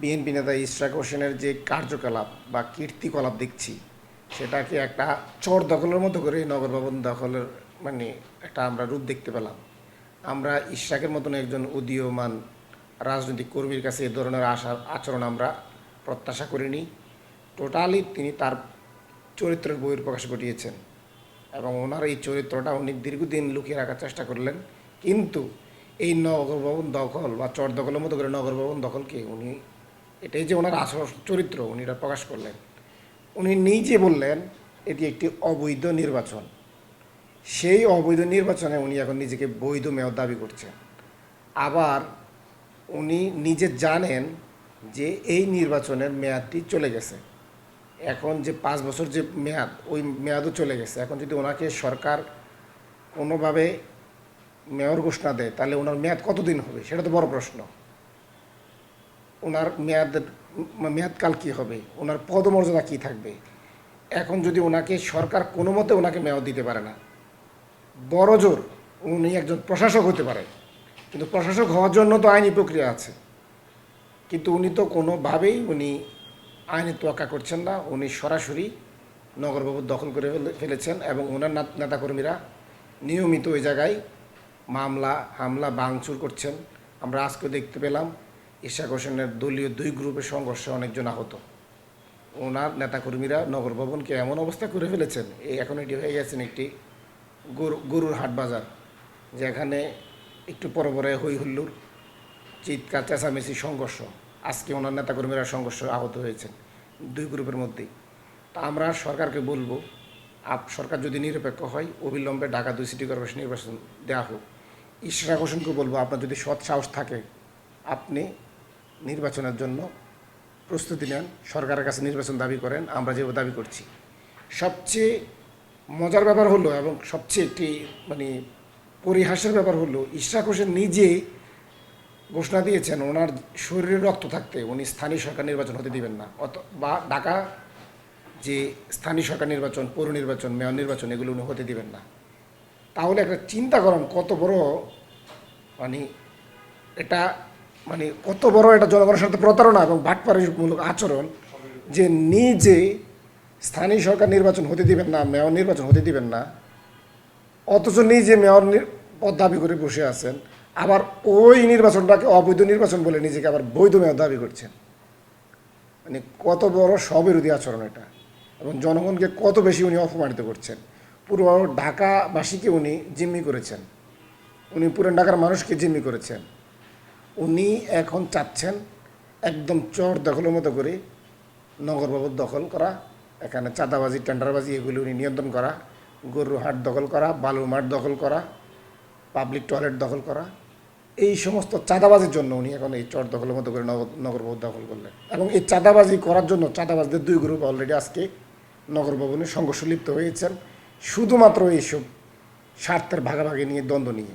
BNP নেতা ইশরাক হোসেনের যে কার্যকলাপ বা কীর্তিকলাপ দেখছি, সেটাকে একটা চর দখলের মতো করে নগর ভবন দখলের মানে একটা আমরা রূপ দেখতে পেলাম। আমরা ইশরাকের মতন একজন উদীয়মান রাজনৈতিক কর্মীর কাছে এ ধরনের আশার আচরণ আমরা প্রত্যাশা করিনি। টোটালি তিনি তার চরিত্রের বইয়ের প্রকাশ ঘটিয়েছেন এবং ওনার এই চরিত্রটা উনি দীর্ঘদিন লুকিয়ে রাখার চেষ্টা করলেন। কিন্তু এই নগর ভবন দখল বা চর দখলের মতো করে নগর ভবন দখলকে উনি এটাই যে ওনার আসল চরিত্র উনি এটা প্রকাশ করলেন। উনি নিজে বললেন, এটি একটি অবৈধ নির্বাচন। সেই অবৈধ নির্বাচনে উনি এখন নিজেকে বৈধ মেয়র দাবি করছেন। আবার উনি নিজে জানেন যে এই নির্বাচনের মেয়াদটি চলে গেছে। এখন যে পাঁচ বছর যে মেয়াদ, ওই মেয়াদও চলে গেছে। এখন যদি ওনাকে সরকার কোনোভাবে মেয়র ঘোষণা দেয়, তাহলে ওনার মেয়াদ কতদিন হবে? সেটা তো বড় প্রশ্ন। ওনার মেয়াদ মেয়াদকাল কী হবে? ওনার পদমর্যাদা কী থাকবে? এখন যদি ওনাকে সরকার কোনো মতে ওনাকে মেয়র দিতে পারে না, বড় জোর উনি একজন প্রশাসক হতে পারে। কিন্তু প্রশাসক হওয়ার জন্য তো আইনি প্রক্রিয়া আছে। কিন্তু উনি তো কোনোভাবেই উনি আইনের তোয়াক্কা করছেন না, উনি সরাসরি নগরবাবু দখল করে ফেলে- ফেলেছেন এবং ওনার নেতাকর্মীরা নিয়মিত ওই জায়গায় মামলা, হামলা, ভাঙচুর করছেন। আমরা আজকে দেখতে পেলাম ঈশাক হোসেনের দলীয় দুই গ্রুপের সংঘর্ষে অনেকজন আহত। ওনার নেতাকর্মীরা নগর ভবনকে এমন অবস্থা করে ফেলেছেন, এই এখন এটি হয়ে গেছেন একটি গরু, গরুর হাট বাজার, যেখানে একটু পরে পরে হই হুল্লুর চিৎকার, চেঁচামেচি, সংঘর্ষ। আজকে ওনার নেতাকর্মীরা সংঘর্ষ আহত হয়েছেন দুই গ্রুপের মধ্যেই। তা আমরা সরকারকে বলব, আপ, সরকার যদি নিরপেক্ষ হয়, অবিলম্বে ঢাকা দুই সিটি কর্পোরেশন নির্বাচন দেওয়া হোক। ইশরাক হোসেনকে বলব, আপনার যদি সৎ সাহস থাকে, আপনি নির্বাচনের জন্য প্রস্তুতি নেন, সরকারের কাছে নির্বাচন দাবি করেন, আমরা যেভাবে দাবি করছি। সবচেয়ে মজার ব্যাপার হলো এবং সবচেয়ে একটি মানে পরিহাসের ব্যাপার হলো, ইশরাক হোসেন নিজে ঘোষণা দিয়েছেন ওনার শরীরে রক্ত থাকতে, উনি স্থানীয় সরকার নির্বাচন হতে দিবেন না। অত বা ঢাকা যে স্থানীয় সরকার নির্বাচন, পৌর নির্বাচন, মেয়র নির্বাচন, এগুলো উনি হতে দিবেন না। তাহলে একটা চিন্তা করেন কত বড় মানে এটা মানে কত বড় এটা জনগণের সাথে প্রতারণা এবং বাটপাড়িমূলক আচরণ যে নিজে স্থানীয় সরকার নির্বাচন হতে দিবেন না, মেয়র নির্বাচন হতে দিবেন না, অথচ নিজে মেয়র পদ দাবি করে বসে আছেন, আবার ওই নির্বাচনটাকে অবৈধ নির্বাচন বলে নিজেকে আবার বৈধ মেয়র দাবি করছেন। মানে কত বড় স্ববিরোধী আচরণ এটা এবং জনগণকে কত বেশি উনি অপমানিত করছেন। পুরো ঢাকাবাসীকে উনি জিম্মি করেছেন। উনি পুরান ঢাকার মানুষকে জিম্মি করেছেন। উনি এখন চাচ্ছেন একদম চর দখলের মতো করে নগরবাবুর দখল করা, এখানে চাঁদাবাজি, টেন্ডারবাজি এগুলি উনি নিয়ন্ত্রণ করা গরু হাট দখল করা, বালুর মাঠ দখল করা পাবলিক টয়লেট দখল করা, এই সমস্ত চাঁদাবাজির জন্য উনি এখন এই চর দখলের মতো করে নগর নগরবাবু দখল করলেন। এবং এই চাঁদাবাজি করার জন্য চাঁদাবাজদের দুই গ্রুপ অলরেডি আজকে নগর ভবনে সংঘর্ষ লিপ্ত হয়েছেন। শুধুমাত্র এইসব স্বার্থের ভাগাভাগি নিয়ে দ্বন্দ্ব নিয়ে।